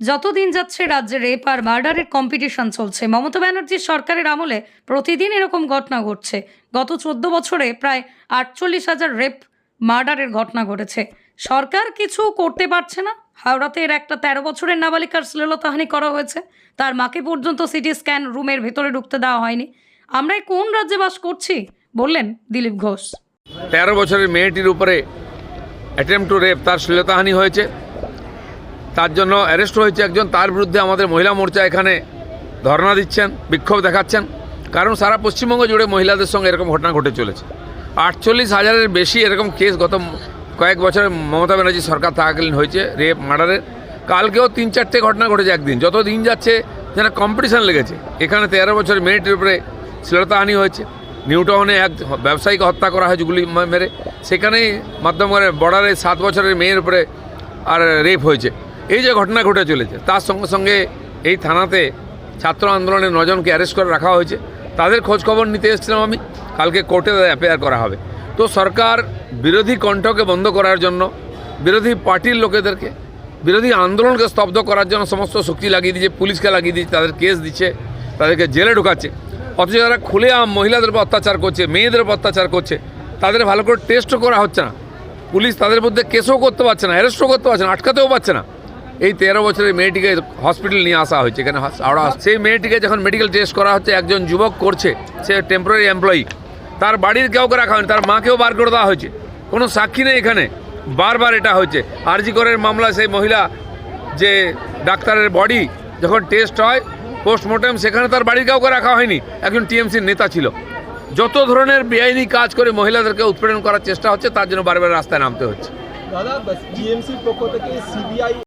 যতদিন যাচ্ছে রাজ্যে রেপ আর মার্ডারের কম্পিটিশন চলছে, মমতা ব্যানার্জির সরকারের আমলে প্রতিদিন এরকম ঘটনা ঘটছে। গত চোদ্দ বছরে প্রায় আটচল্লিশ হাজার রেপ মার্ডারের ঘটনা ঘটেছে। সরকার কিছু করতে পারছে না। হাওড়াতে এর একটা তেরো বছরের নাবালিকার শ্লীলতাহানি করা হয়েছে। তার মাকে পর্যন্ত সিটি স্ক্যান রুমের ভেতরে ঢুকতে দেওয়া হয়নি। আমরা কোন রাজ্যে বাস করছি? বললেন দিলীপ ঘোষ। তেরো বছরের মেয়েটির উপরে অ্যাটেম্প টু রেপ তার শ্লীলতাহানি হয়েছে। তার জন্য অ্যারেস্ট হয়েছে একজন। তার বিরুদ্ধে আমাদের মহিলা মোর্চা এখানে ধর্ণা দিচ্ছেন, বিক্ষোভ দেখাচ্ছেন। কারণ সারা পশ্চিমবঙ্গ জুড়ে মহিলাদের সঙ্গে এরকম ঘটনা ঘটে চলেছে। আটচল্লিশ হাজারের বেশি এরকম কেস গত কয়েক বছরে মমতা ব্যানার্জি সরকার থাকাকালীন হয়েছে, রেপ, মার্ডারের। কালকেও তিন চারটে ঘটনা ঘটেছে একদিন। যত দিন যাচ্ছে, যেন কম্পিটিশান লেগেছে। এখানে তেরো বছরের মেয়েটির উপরে শ্লীলতাহানি হয়েছে। নিউটাউনে এক ব্যবসায়ীকে হত্যা করা হয়েছে গুলি মেরে। সেখানেই মাধ্যমে বর্ডারে সাত বছরের মেয়ের উপরে আর রেপ হয়েছে। এই যে ঘটনা ঘটে চলেছে, তার সঙ্গে সঙ্গে এই থানাতে ছাত্র আন্দোলনের নজনকে অ্যারেস্ট করে রাখা হয়েছে। তাদের খোঁজ খবর নিতে এসেছিলাম আমি, কালকে কোর্টে অ্যাপেয়ার করা হবে। তো সরকার বিরোধী কণ্ঠকে বন্ধ করার জন্য, বিরোধী পার্টির লোকেদেরকে, বিরোধী আন্দোলনকে স্তব্ধ করার জন্য সমস্ত শক্তি লাগিয়ে দিচ্ছে পুলিশকে লাগিয়ে দিচ্ছে তাদের কেস দিচ্ছে, তাদেরকে জেলে ঢোকাচ্ছে। অথচ যারা খুলেআম মহিলাদের উপর অত্যাচার করছে, মেয়েদের উপর অত্যাচার করছে, তাদের ভালো করে টেস্টও করা হচ্ছে না। পুলিশ তাদের মধ্যে কেসও করতে পারছে না অ্যারেস্টও করতে পারছে না, আটকাতেও পারছে না। এই তেরো বছরের মেয়েটিকে হসপিটাল নিয়ে আসা হয়েছে। এখানে সেই মেয়েটিকে যখন মেডিকেল টেস্ট করা হচ্ছে, একজন যুবক করছে, সে টেম্পোরারি এমপ্লয়ি তার বাড়ির কাউকে রাখা হয়নি, তার মাকেও বার করে দেওয়া হয়েছে। কোনো সাক্ষী নেই এখানে। বারবার এটা হচ্ছে আরজি করের মামলা, সেই মহিলা যে ডাক্তারের বডি যখন টেস্ট হয় পোস্টমর্টম সেখানে তার বাড়ির কাউকে রাখা হয়নি। একজন টিএমসির নেতা ছিল। যত ধরনের বেআইনি কাজ করে মহিলাদেরকে উৎপীড়ন করার চেষ্টা হচ্ছে, তার জন্য বারবার রাস্তায় নামতে হচ্ছে। দাদা টিএমসির পক্ষ থেকে সিবিআই